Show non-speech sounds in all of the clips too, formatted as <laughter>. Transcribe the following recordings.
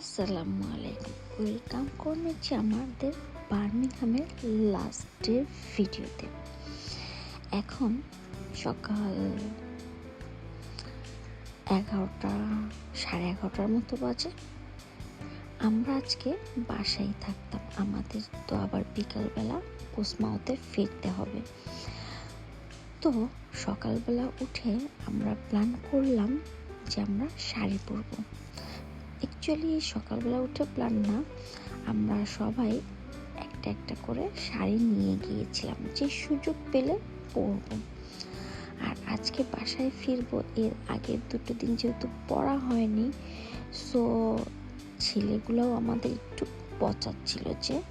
আসসালামু আলাইকুম। ওয়েলকাম করছি আমাদের বার্মিংহামের লাস্টের ভিডিওতে এখন সকাল এগারোটা, সাড়ে এগারোটার মতো বাজে। আমরা আজকে বাসায় থাকতাম। আমাদের তো আবার বিকালবেলা পোস্টমাউতে ফিরতে হবে। তো সকালবেলা উঠে আমরা প্ল্যান করলাম যে আমরা শাড়ি পরবো। অ্যাকচুয়ালি সকালবেলা উঠে প্ল্যান না, আমরা সবাই একটা একটা করে শাড়ি নিয়ে গিয়েছিলাম, যে সুযোগ পেলে পরবো। আর আজকে বাসায় ফিরবো, এর আগের দুটো দিন যেহেতু পড়া হয়নি সো ছেলেগুলোও আমাদের একটু পচাচ্ছিল যে,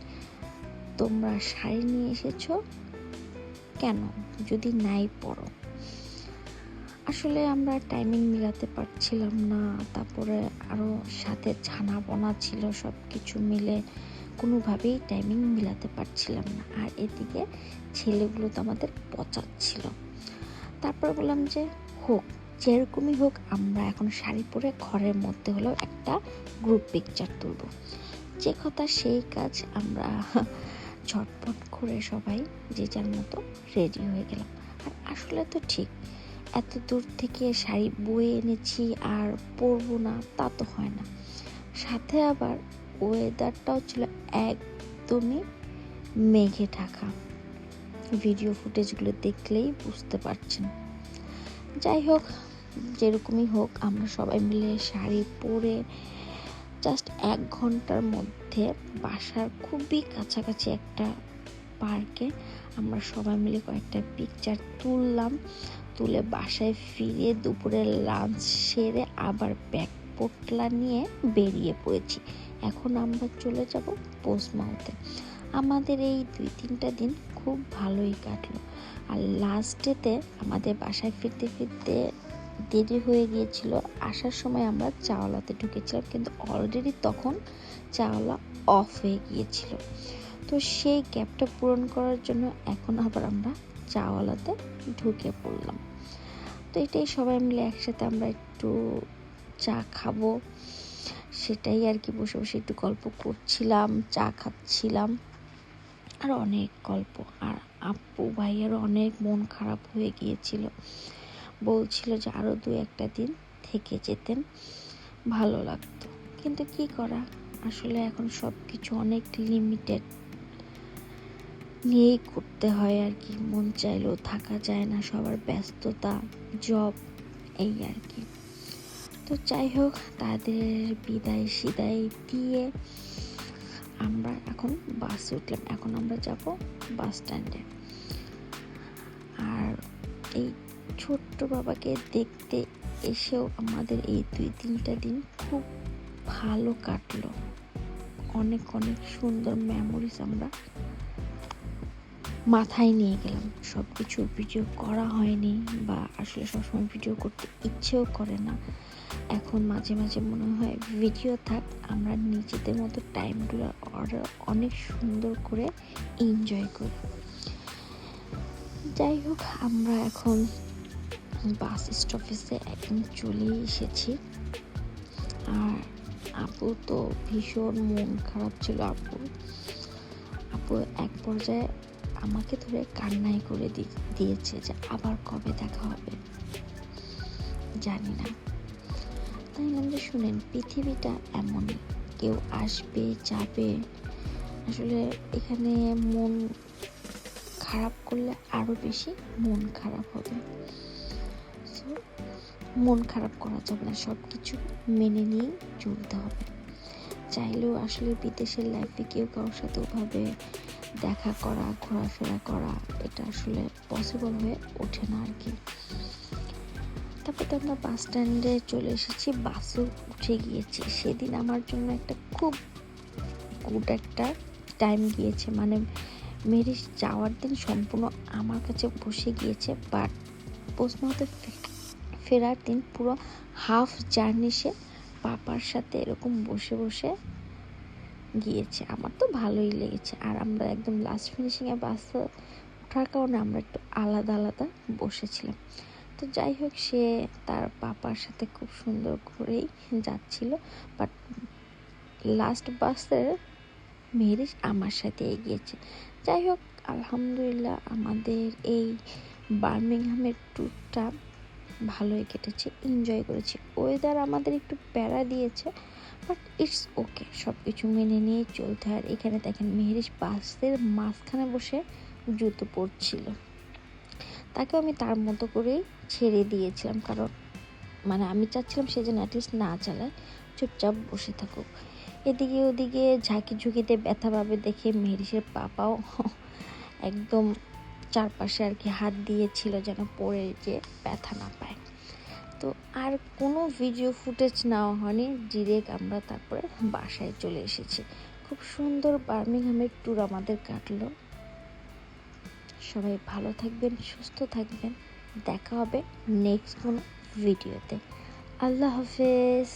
তোমরা শাড়ি নিয়ে এসেছ? কেন? যদি নাই পড়ো আসলে আমরা টাইমিং মিলাতে পারছিলাম না, তারপরে আরও সাথে ছানা বোনা ছিল সব কিছু মিলে কোনোভাবেই টাইমিং মিলাতে পারছিলাম না। আর এদিকে ছেলেগুলো তো আমাদের পচাচ্ছিল। তারপর বললাম যে, হোক, যেরকমই হোক, আমরা এখন শাড়ি পরে ঘরের মধ্যে হলেও একটা গ্রুপ পিকচার তুলব। যে কথা সেই কাজ আমরা ঝটপট করে সবাই যে যার মতো রেডি হয়ে গেলাম। আর আসলে তো ঠিক এত দূর থেকে শাড়ি বয়ে এনেছি আর পরবো না, তা তো হয় না। সাথে আবার ওয়েদারটাও ছিল একদমই মেঘে ঢাকা। ভিডিও ফুটেজগুলো দেখলেই বুঝতে পারছেন। যাই হোক, যেরকমই হোক, আমরা সবাই মিলে শাড়ি পরে জাস্ট এক ঘণ্টার মধ্যে বাসার খুবই কাছাকাছি একটা পার্কে আমরা সবাই মিলে কয়েকটা পিকচার তুললাম। তুলে বাসায় ফিরে দুপুরে লাঞ্চ সেরে আবার ব্যাগ পোটলা নিয়ে বেরিয়ে পড়েছি। এখন আমরা চলে যাব পোস্টমাউথে আমাদের এই দুই তিনটা দিন খুব ভালোই কাটলো। আর লাস্ট ডেতে আমাদের বাসায় ফিরতে ফিরতে দেরি হয়ে গিয়েছিল। আসার সময় আমরা চাওয়ালাতে ঢুকেছিলাম, কিন্তু অলরেডি তখন চাওয়ালা অফ হয়ে গিয়েছিল। তো সেই গ্যাপটা পূরণ করার জন্য এখন আবার আমরা চাওয়ালাতে ঢুকে পড়লাম। তো এটাই সবাই মিলে একসাথে আমরা একটু চা খাব। সেটাই আর কি বসে বসে একটু গল্প করছিলাম, চা খাচ্ছিলাম। আর অনেক গল্প। আর আপু ভাইয়েরও অনেক মন খারাপ হয়ে গিয়েছিল। বলছিল যে আরও দু একটা দিন থেকে যেতেন, ভালো লাগতো। কিন্তু কি করা? আসলে এখন সব কিছু অনেক লিমিটেড নিয়েই করতে হয় আর কি। মন চাইলেও থাকা যায় না, সবার ব্যস্ততা জব এই আর কি। তো যাই হোক, তাদের বিদায় সিদায় দিয়ে আমরা এখন বাসে উঠলাম। এখন আমরা যাব বাস স্ট্যান্ডে আর এই ছোট্ট বাবাকে দেখতে এসেও আমাদের এই দুই তিনটা দিন খুব ভালো কাটলো। অনেক অনেক সুন্দর মেমোরিজ আমরা মাথায় নিয়ে গেলাম। সব কিছু ভিডিও করা হয়নি বা আসলে সবসময় ভিডিও করতে ইচ্ছেও করে না। এখন মাঝে মাঝে মনে হয় ভিডিও থাক, আমরা নিজেদের মতো টাইমগুলো অনেক সুন্দর করে এনজয় করি। যাই হোক, আমরা এখন বাস স্টপেজে একদম চলে এসেছি। আর আপু তো ভীষণ মন খারাপ ছিল, আপু। আপু এক পর্যায়ে আমাকে ধরে কান্নাই করে দিয়েছে যে আবার কবে দেখা হবে? জানি না। তাই যে শুনেন, পৃথিবীটা এমনই কেউ আসবে, যাবে। আসলে এখানে মন খারাপ করলে আরও বেশি মন খারাপ হবে। মন খারাপ করা যাবে না সব কিছু মেনে নিয়েই চলতে হবে। চাইলেও আসলে বিদেশের লাইফে কেউ কারোর সাথে ওভাবে দেখা করা, ঘোরাফেরা করা, এটা আসলে পসিবল হয়ে ওঠে না আর কি। তারপর তো আমরা বাস স্ট্যান্ডে চলে এসেছি বাসও উঠে গিয়েছি। সেদিন আমার জন্য একটা খুব গুড একটা টাইম গিয়েছে। মানে মেরি যাওয়ার দিন সম্পূর্ণ আমার কাছে বসে গিয়েছে বাট পোস্টমাতে ফেরার দিন পুরো হাফ জার্নি সে পাপার সাথে এরকম বসে বসে গিয়েছে। আমার তো ভালোই লেগেছে। আর আমরা একদম লাস্ট ফিনিশিংয়ে বাস ওঠার কারণে আমরা একটু আলাদা আলাদা বসেছিলাম। তো যাই হোক, সে তার পাপার সাথে খুব সুন্দর করেই যাচ্ছিল। বাট লাস্ট বাসে মেহরিশ আমার সাথে এগিয়েছে। যাই হোক, আলহামদুলিল্লাহ আমাদের এই বার্মিংহামের ট্যুরটা ভালোই কেটেছে এনজয় করেছি। ওয়েদার আমাদের একটু প্যারা দিয়েছে বাট ইটস ওকে সব কিছু মেনে নিয়ে চলতে আর এখানে দেখেন মেহরিশ বাসের মাঝখানে বসে জুতো পরছিল। তাকে আমি তার মতো করেই ছেড়ে দিয়েছিলাম, কারণ মানে আমি চাচ্ছিলাম সে যেন অ্যাটলিস্ট না চালায়, চুপচাপ বসে থাকুক। এদিকে ওদিকে ঝাঁকি ঝুঁকিতে ব্যথা পাবে দেখে মেহরিশের পাপাও <laughs> একদম চারপাশে আর কি হাত দিয়েছিল যেন পড়ে যে ব্যথা না পায়। তো আর কোনো ভিডিও ফুটেজ নেওয়া হয়নি ডিরেক্ট আমরা তারপরে বাসায় চলে এসেছি। খুব সুন্দর বার্মিংহামের ট্যুর আমাদের কাটলো। সবাই ভালো থাকবেন, সুস্থ থাকবেন। দেখা হবে নেক্সট কোনো ভিডিওতে আল্লাহ হাফেজ।